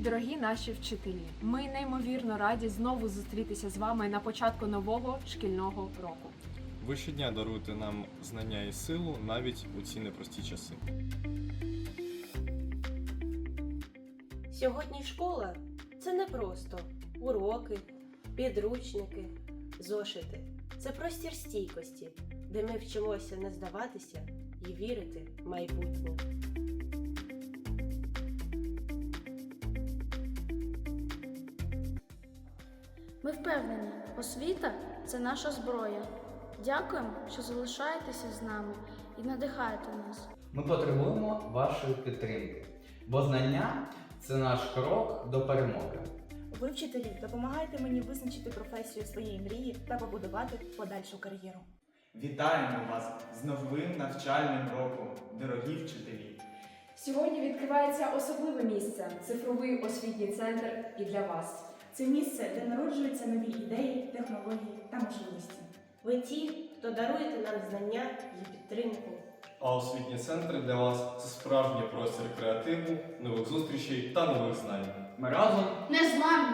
Дорогі наші вчителі, ми неймовірно раді знову зустрітися з вами на початку нового шкільного року. Ви щодня даруєте нам знання і силу навіть у ці непрості часи. Сьогодні школа це не просто уроки, підручники, зошити. Це простір стійкості, де ми вчимося не здаватися і вірити в майбутнє. Ми впевнені, освіта це наша зброя. Дякуємо, що залишаєтеся з нами і надихаєте нас. Ми потребуємо вашої підтримки, бо знання це наш крок до перемоги. Ви, вчителі, допомагаєте мені визначити професію своєї мрії та побудувати подальшу кар'єру. Вітаємо вас з новим навчальним роком, дорогі вчителі! Сьогодні відкривається особливе місце цифровий освітній центр і для вас. Це місце, де народжуються нові ідеї, технології та можливості. Ви ті, хто даруєте нам знання і підтримку. А освітні центри для вас це справжній простір креативу, нових зустрічей та нових знань. Ми разом Не з нами!